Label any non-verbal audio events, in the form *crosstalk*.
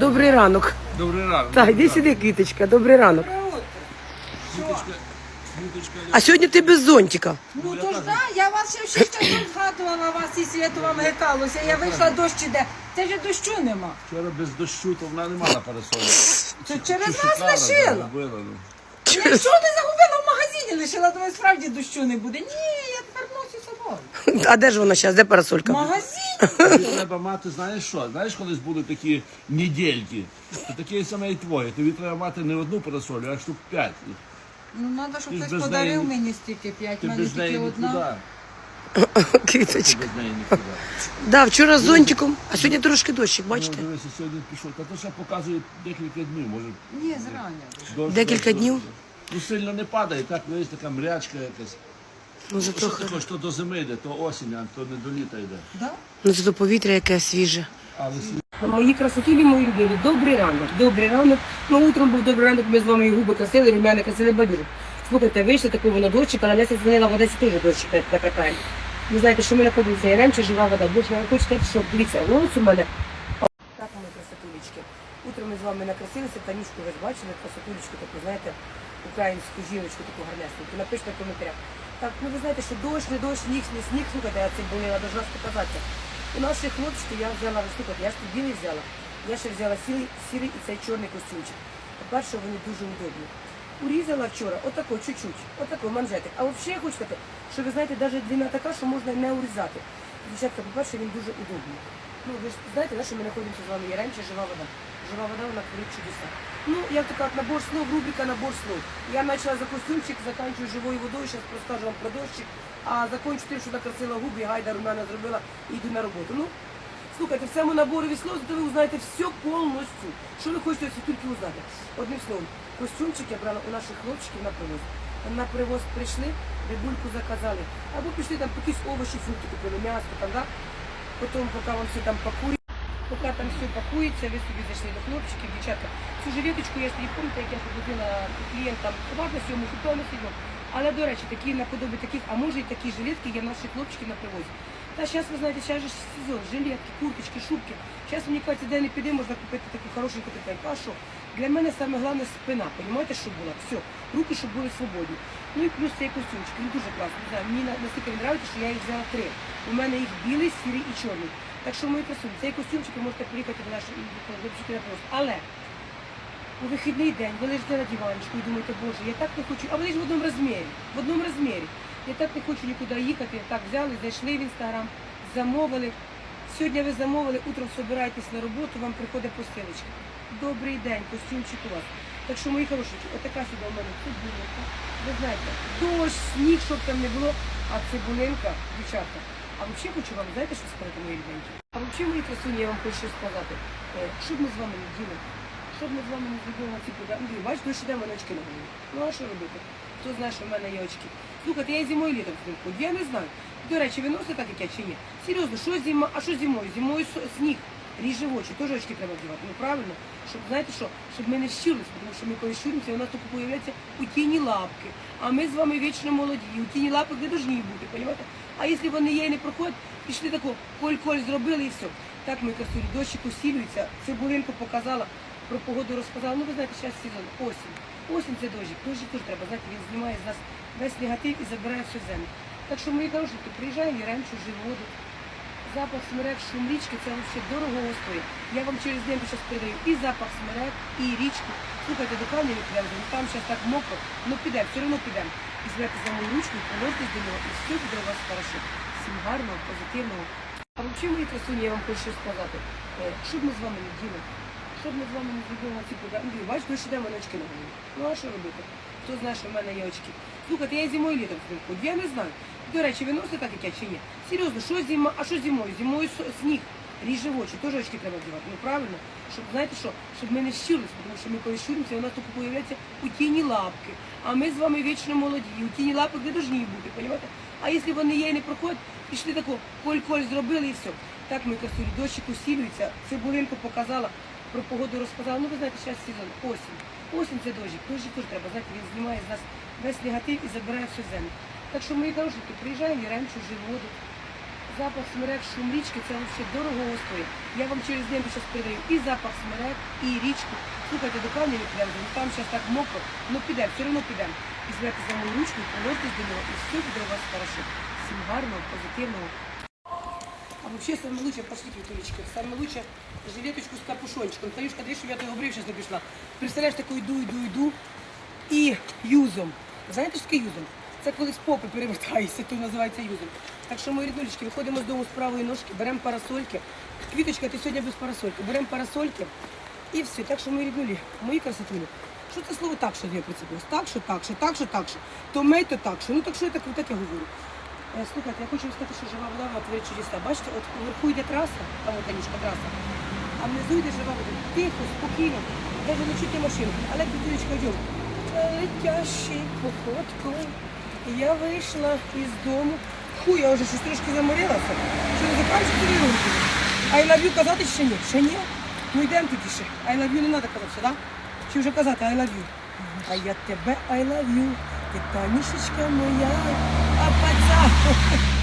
Добрий ранок. Добрий ранок. Так, іди сюди, квіточка, добрий ранок. Квіточка, квіточка. А сьогодні ти без зонтика. Ну то ж да, я вас ще в шість часов згадувала вас і світу вам гекалося. Я вийшла дощ іде. Це ж дощу нема. Вчора без дощу, то вона не мала парасолі. Це через нас лишила. ну. Якщо не загубила в магазині, лишила, то справді дощу не буде. Ні, я тепер ношу собою. А де ж вона зараз? Де В парасолька? магазині. Тобі Треба мати, знаєш що? Знаєш, колись були такі недільки, то такі саме і твої. Тобі треба мати не одну парасолю, а штук п'ять. Ну треба, щоб Ти ж хтось без подарив неї- мені стільки п'ять, в Ти мене без неї тільки нікуди. *laughs* одна. Ти Квіточка. без неї нікуди. Да, вчора з зонтиком, а сьогодні трошки дощик, Ну, бачите? дивися, сьогодні пішов. Та то ще показує декілька днів, може. Ні, зрання. дощ, Декілька дощ, днів? дощ. Ну сильно не падає, так, видиш, така мрячка якась. Ну зато, Що хочеш, то до зими йде, то осінь, а то не до літа йде. Да? ну, зато повітря яке свіже. Але Мої красотілі, мої любові, добрий ранок, добрий ранок. Ну, утром був добрий ранок, ми з вами і губи красили, румяни красили бабіру. Слухайте, вийшли такого воно дощика, на Леся дзвонила в Одесі теж дощик накатає. Ви знаєте, що ми знаходимося і раніше жива вода. Боже, я хочу сказати, що дивіться, ну ось у мене. Так, мої красотулечки. Утром ми з вами накрасилися, Танюшку ви ж бачили, красотулечку таку, знаєте, українську жіночку таку гарнесеньку. Напишіть в коментарях. Так, ну ви знаєте, що дощ, не дощ, сніг, не сніг, слухайте, я це була дуже раз показатися. У наших хлопчиків я взяла, ви слухайте, я ж тут білий взяла. Я ще взяла сірий, сірий і цей чорний костюмчик. По-перше, вони дуже удобні. Урізала вчора, отако, чуть-чуть, отако, манжетик. А взагалі я хочу сказати, що ви знаєте, навіть длина така, що можна не урізати. Дівчатка, по-перше, він дуже удобний. Ну, ви ж знаєте, да, що ми знаходимося з вами є раніше жива вода. Жива вода, вона творить чудеса. Ну, як то кажуть, набор слов, рубрика набор слов. Я почала за костюмчик, заканчую живою водою, зараз розкажу вам про дощик, а закончу тим, що накрасила губи, гайда румяна зробила і йду на роботу. Ну, слухайте, в цьому наборі слов, то ви узнаєте все повністю. Що ви хочете тільки узнати? Одним словом, костюмчик я брала у наших хлопчиків на привоз. На привоз прийшли, рибульку заказали. Або пішли там якісь овочі, фрукти купили, м'ясо там, да? Потім, поки он все там пакують, поки там все пакується, ви собі зайшли до хлопчиків, дівчатка. Цю жилеточку я собі пам'ятаю, як я ходила клієнтам, уважно сьому, купила сьому. Але, до речі, такі наподобі таких, а може і такі жилетки є наші хлопчики на привозі. Та зараз, ви знаєте, зараз же сезон, жилетки, курточки, шубки. Зараз, мені кажеться, де не піде, можна купити таку хорошеньку тепленьку. А що? Для мене саме головне спина, розумієте, щоб була? Все, руки, щоб були свободні. Ну і плюс цей костюмчик, він дуже класний. Не мені настільки він подобається, що я їх взяла три. У мене їх білий, сірий і чорний. Так що мої красуні, цей костюмчик ви можете приїхати нашої хлопчики на просто. Але у вихідний день ви лежите на диванчику і думаєте, боже, я так не хочу, а вони ж в одному розмірі, в одному розмірі. Я так не хочу нікуди їхати, так взяли, зайшли в інстаграм, замовили. Сьогодні ви замовили, утром збираєтесь на роботу, вам приходить посилочка. Добрий день, костюмчик у вас. Так що, мої хороші, отака сюди у мене цибулинка. Ви знаєте, дощ, сніг, щоб там не було, а цибулинка, дівчатка. А взагалі хочу вам, знаєте, що сказати, мої рідненькі? А взагалі, мої красуні, я вам хочу сказати. Е, Що б ми з вами не діли? Що б ми з вами не зробили на ці бачиш, дощ іде, в мене очки на голові. Ну а що робити? Хто знає, що в мене є очки? Слухайте, я і зимою літом ходжу, я не знаю. До речі, ви носите так, як я чи ні? Серйозно, що зима, а що зимою? Зимою сніг, ріже в очі, теж очки треба вдівати. Ну правильно, щоб знаєте що, щоб ми не щурились, тому що ми коли щуримося, у нас тільки появляються у тіні лапки. А ми з вами вічно молоді. У тіні лапок не повинні бути, розумієте? А якщо вони є і не проходять, пішли тако, коль-коль зробили і все. Так ми красиві, дощик усілюється, цибулинку показала, про погоду розказала. Ну ви знаєте, зараз сезон, осінь. Осінь це дощик. Дощик теж треба, знаєте, він знімає з нас весь негатив і забирає всю землю. Так що, мої хорошенькі, приїжджаємо і раніше живу воду. Запах смерек, шум річки, це взагалі дорого стоїть. Я вам через день зараз передаю і запах смерек, і річку. Слухайте, до камня не підемо, там зараз так мокро, ну підемо, все одно підемо. І зберете за мою ручку, і до нього, і все буде у вас хорошо. Всім гарного, позитивного. А взагалі, мої красуні, я вам хочу сказати. Е, Що б ми з вами не діли? Що б ми з вами не зробили на ці? Андрій, бачиш, дощ іде, в мене очки на голові. Ну а що робити? Хто знає, що в мене є очки? Слухайте, я і зимою літом з я не знаю. До речі, ви носите так, як я чи ні? Серйозно, що зима, а що зимою? Зимою сніг, ріже в очі, теж очки треба вдівати. Ну правильно, щоб знаєте що, щоб ми не щурились, тому що ми коли щуримося, у нас тільки появляються у тіні лапки. А ми з вами вічно молоді. У тіні лапок не повинні бути, розумієте? А якщо вони є і не проходять, пішли тако, коль-коль зробили і все. Так ми красиві, дощик усілюється, цибулинку показала, про погоду розказала. Ну ви знаєте, зараз сезон, осінь. Осінь це дощик, дощик теж треба, знаєте, він знімає з нас весь негатив і забирає всю землю. Так що, мої хорошенькі, приїжджаємо і раніше живу воду. запах смерек, шум річки, це взагалі дорого стоїть. Я вам через день зараз передаю і запах смерек, і річку. Слухайте, до камня підемо, там зараз так мокро, ну підемо, все одно підемо. Візьмете за мою ручку, положитесь до нього, і все буде у вас хорошо. Всім гарного, позитивного. Вообще самое лучшее, пошли квітулечки, самое лучшее жилеточку з капюшончиком. Дивись, щоб я того брив, зараз не пішла. Представляєш, таку йду, йду, йду і юзом. Знаєте, що таке юзом? Це коли з попи перевертаєшся, то називається юзом. Так що, мої ріднулечки, виходимо з дому з правої ножки, беремо парасольки. Квіточка, ти сьогодні без парасольки. Беремо парасольки і все. Так що, мої ріднулі, мої красотулі. Що це слово так, що я прицепилась? Так, що так, що так, що так, що. То мей, то так, що. Ну так що я так, так я говорю. Е, Слухайте, я хочу сказати, що жива вода творить чудеса. Бачите, от вверху йде траса, там от Танюшка траса, а внизу йде жива вода. Тихо, спокійно, навіть не чути машинку. Але Петричка, йдемо. Летящий походкою. Я вийшла із дому. Ху, я вже щось трошки заморилася. Що не закінчиться вірунки? I love казати ще ні? Ще ні? Ну йдемо тоді ще. I love не треба казати, так? Да? Чи вже казати I love? А я тебе I love. Ти танішечка моя, а пацан.